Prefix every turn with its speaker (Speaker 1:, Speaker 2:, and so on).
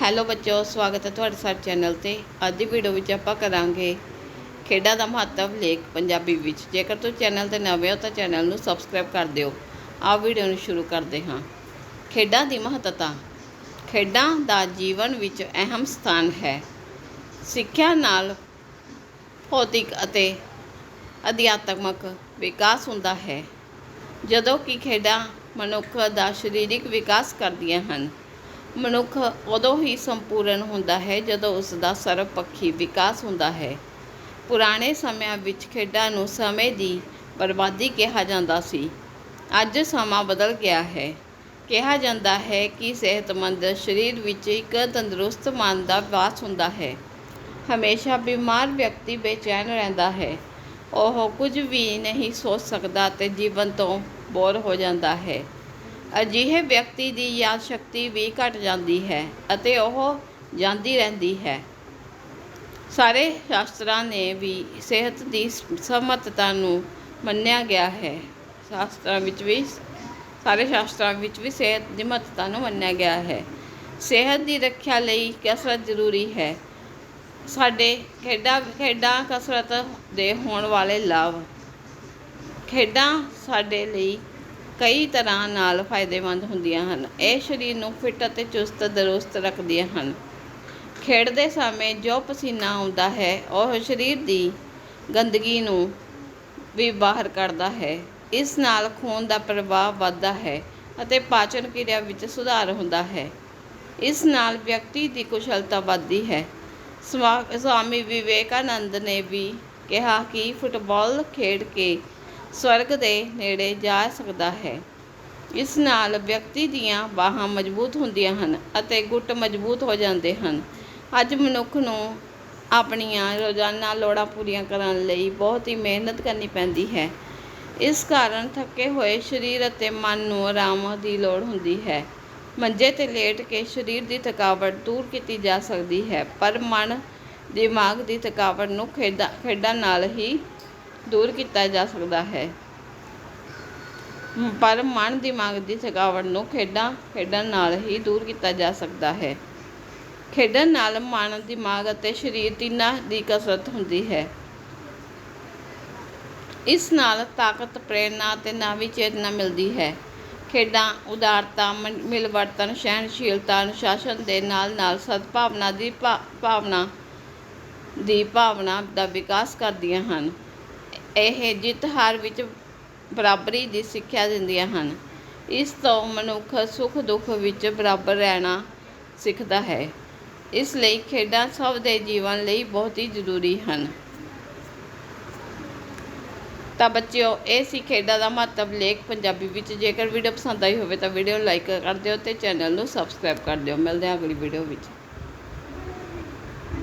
Speaker 1: Hello ਬੱਚੋ, ਸਵਾਗਤ ਹੈ ਤੁਹਾਡੇ ਸਾਡੇ ਚੈਨਲ ਤੇ। ਅੱਜ ਦੀ ਵੀਡੀਓ ਵਿੱਚ ਆਪਾਂ ਕਰਾਂਗੇ ਖੇਡਾਂ ਦਾ ਮਹੱਤਵ ਲੇਖ ਪੰਜਾਬੀ ਵਿੱਚ। ਜੇਕਰ ਤੁਸੀਂ ਚੈਨਲ ਤੇ ਨਵੇਂ ਹੋ ਤਾਂ ਚੈਨਲ ਨੂੰ ਸਬਸਕ੍ਰਾਈਬ ਕਰ ਦਿਓ। ਆਓ ਵੀਡੀਓ ਨੂੰ ਸ਼ੁਰੂ ਕਰਦੇ ਹਾਂ। ਖੇਡਾਂ ਦੀ ਮਹੱਤਤਾ। ਖੇਡਾਂ ਦਾ ਜੀਵਨ ਵਿੱਚ ਅਹਿਮ ਸਥਾਨ ਹੈ। ਸਿੱਖਿਆ ਨਾਲ ਭੌਤਿਕ ਅਤੇ ਅਧਿਆਤਮਕ ਵਿਕਾਸ ਹੁੰਦਾ ਹੈ। ਜਦੋਂ ਕਿ ਖੇਡਾਂ ਮਨੁੱਖ ਦਾ ਸਰੀਰਕ ਵਿਕਾਸ ਕਰਦੀਆਂ ਹਨ ਮਨੁੱਖ ਉਦੋਂ ਹੀ ਸੰਪੂਰਨ ਹੁੰਦਾ ਹੈ ਜਦੋਂ ਉਸ ਦਾ ਸਰਵਪੱਖੀ ਵਿਕਾਸ ਹੁੰਦਾ ਹੈ। ਪੁਰਾਣੇ ਸਮਿਆਂ ਵਿੱਚ ਖੇਡਾਂ ਨੂੰ ਸਮੇਂ ਦੀ ਬਰਬਾਦੀ ਕਿਹਾ ਜਾਂਦਾ ਸੀ। ਅੱਜ ਸਮਾਂ ਬਦਲ ਗਿਆ ਹੈ। ਕਿਹਾ ਜਾਂਦਾ ਹੈ ਕਿ ਸਿਹਤਮੰਦ ਸਰੀਰ ਵਿੱਚ ਇੱਕ ਤੰਦਰੁਸਤ ਮਨ ਦਾ ਵਾਸ ਹੁੰਦਾ ਹੈ। ਹਮੇਸ਼ਾ ਬਿਮਾਰ ਵਿਅਕਤੀ ਬੇਚੈਨ ਰਹਿੰਦਾ ਹੈ। ਉਹ ਕੁਝ ਵੀ ਨਹੀਂ ਸੋਚ ਸਕਦਾ ਤੇ ਜੀਵਨ ਤੋਂ ਬੋਰ ਹੋ ਜਾਂਦਾ ਹੈ। ਅਜਿਹੇ ਵਿਅਕਤੀ ਦੀ ਯਾਦ ਸ਼ਕਤੀ ਵੀ ਘਟ ਜਾਂਦੀ ਹੈ ਅਤੇ ਉਹ ਜਾਂਦੀ ਰਹਿੰਦੀ ਹੈ। ਸਾਰੇ ਸ਼ਾਸਤਰਾਂ ਨੇ ਵੀ ਸਿਹਤ ਦੀ ਸਮਤਤਾ ਨੂੰ ਮੰਨਿਆ ਗਿਆ ਹੈ। ਸ਼ਾਸਤਰਾਂ ਵਿੱਚ ਵੀ, ਸਾਰੇ ਸ਼ਾਸਤਰਾਂ ਵਿੱਚ ਵੀ ਸਿਹਤ ਦੀ ਮਹੱਤਤਾ ਨੂੰ ਮੰਨਿਆ ਗਿਆ ਹੈ। ਸਿਹਤ ਦੀ ਰੱਖਿਆ ਲਈ ਕਸਰਤ ਜ਼ਰੂਰੀ ਹੈ। ਸਾਡੇ ਖੇਡਾਂ ਖੇਡਾਂ ਕਸਰਤ ਦੇ ਹੋਣ ਵਾਲੇ ਲਾਭ, ਖੇਡਾਂ ਸਾਡੇ ਲਈ ਕਈ ਤਰ੍ਹਾਂ ਨਾਲ ਫਾਇਦੇਮੰਦ ਹੁੰਦੀਆਂ ਹਨ। ਇਹ ਸਰੀਰ ਨੂੰ ਫਿੱਟ ਅਤੇ ਚੁਸਤ ਦਰੁਸਤ ਰੱਖਦੀਆਂ ਹਨ। ਖੇਡਦੇ ਸਮੇਂ ਜੋ ਪਸੀਨਾ ਆਉਂਦਾ ਹੈ, ਉਹ ਸਰੀਰ ਦੀ ਗੰਦਗੀ ਨੂੰ ਵੀ ਬਾਹਰ ਕੱਢਦਾ ਹੈ। ਇਸ ਨਾਲ ਖੂਨ ਦਾ ਪ੍ਰਵਾਹ ਵੱਧਦਾ ਹੈ ਅਤੇ ਪਾਚਨ ਕਿਰਿਆ ਵਿੱਚ ਸੁਧਾਰ ਹੁੰਦਾ ਹੈ। ਇਸ ਨਾਲ ਵਿਅਕਤੀ ਦੀ ਕੁਸ਼ਲਤਾ ਵੱਧਦੀ ਹੈ। ਸਵਾ- ਸਵਾਮੀ ਵਿਵੇਕਾਨੰਦ ਨੇ ਵੀ ਕਿਹਾ ਕਿ ਫੁੱਟਬਾਲ ਖੇਡ ਕੇ ਸਵਰਗ ਦੇ ਨੇੜੇ ਜਾ ਸਕਦਾ ਹੈ। ਇਸ ਨਾਲ ਵਿਅਕਤੀ ਦੀਆਂ ਬਾਹਾਂ ਮਜ਼ਬੂਤ ਹੁੰਦੀਆਂ ਹਨ ਅਤੇ ਗੁੱਟ ਮਜ਼ਬੂਤ ਹੋ ਜਾਂਦੇ ਹਨ। ਅੱਜ ਮਨੁੱਖ ਨੂੰ ਆਪਣੀਆਂ ਰੋਜ਼ਾਨਾ ਲੋੜਾਂ ਪੂਰੀਆਂ ਕਰਨ ਲਈ ਬਹੁਤ ਹੀ ਮਿਹਨਤ ਕਰਨੀ ਪੈਂਦੀ ਹੈ। ਇਸ ਕਾਰਨ ਥੱਕੇ ਹੋਏ ਸਰੀਰ ਅਤੇ ਮਨ ਨੂੰ ਆਰਾਮ ਦੀ ਲੋੜ ਹੁੰਦੀ ਹੈ। ਮੰਜੇ ਤੇ ਲੇਟ ਕੇ ਸਰੀਰ ਦੀ ਥਕਾਵਟ ਦੂਰ ਕੀਤੀ ਜਾ ਸਕਦੀ ਹੈ, ਪਰ ਮਨ ਦਿਮਾਗ ਦੀ ਥਕਾਵਟ ਨੂੰ ਖੇਡਾਂ ਖੇਡਾਂ ਨਾਲ ਹੀ ਦੂਰ ਕੀਤਾ ਜਾ ਸਕਦਾ ਹੈ। ਪਰ ਮਨ ਦਿਮਾਗ ਦੀ ਥਕਾਵਟ ਨੂੰ ਖੇਡਾਂ, ਖੇਡਣ ਨਾਲ ਹੀ ਦੂਰ ਕੀਤਾ ਜਾ ਸਕਦਾ ਹੈ। ਖੇਡਣ ਨਾਲ ਮਨ, ਦਿਮਾਗ ਅਤੇ ਸਰੀਰ ਤਿੰਨਾਂ ਦੀ ਕਸਰਤ ਹੁੰਦੀ ਹੈ। ਇਸ ਨਾਲ ਤਾਕਤ ਪ੍ਰੇਰਨਾ ਅਤੇ ਨਵੀਂ ਚੇਤਨਾ ਮਿਲਦੀ ਹੈ। ਖੇਡਾਂ ਉਦਾਰਤਾ, ਮਨ- ਮਿਲਵਰਤਨ, ਸਹਿਣਸ਼ੀਲਤਾ, ਅਨੁਸ਼ਾਸਨ ਦੇ ਨਾਲ ਨਾਲ ਸਦਭਾਵਨਾ ਦੀ ਭਾ- ਭਾਵਨਾ ਦੀ ਭਾਵਨਾ ਦਾ ਵਿਕਾਸ ਕਰਦੀਆਂ ਹਨ। ਇਹ ਜਿੱਤ ਹਾਰ ਵਿੱਚ ਬਰਾਬਰੀ ਦੀ ਸਿੱਖਿਆ ਦਿੰਦੀਆਂ ਹਨ। ਇਸ ਤੋਂ ਮਨੁੱਖ ਸੁੱਖ ਦੁੱਖ ਵਿੱਚ ਬਰਾਬਰ ਰਹਿਣਾ ਸਿੱਖਦਾ ਹੈ। ਇਸ ਲਈ ਖੇਡਾਂ ਸਭ ਦੇ ਜੀਵਨ ਲਈ ਬਹੁਤ ਹੀ ਜ਼ਰੂਰੀ ਹਨ। ਤਾਂ ਬੱਚਿਓ, ਇਹ ਸੀ ਖੇਡਾਂ ਦਾ ਮਹੱਤਵ ਲੇਖ। ਪੰਜਾਬੀ ਵਿੱਚ ਜੇਕਰ ਵੀਡੀਓ ਪਸੰਦ ਆਈ ਹੋਵੇ ਤਾਂ ਵੀਡੀਓ ਲਾਈਕ ਕਰ ਦਿਓ ਤੇ ਚੈਨਲ ਨੂੰ ਸਬਸਕ੍ਰਾਈਬ ਕਰ ਦਿਓ। ਮਿਲਦੇ ਹਾਂ ਅਗਲੀ ਵੀਡੀਓ ਵਿੱਚ।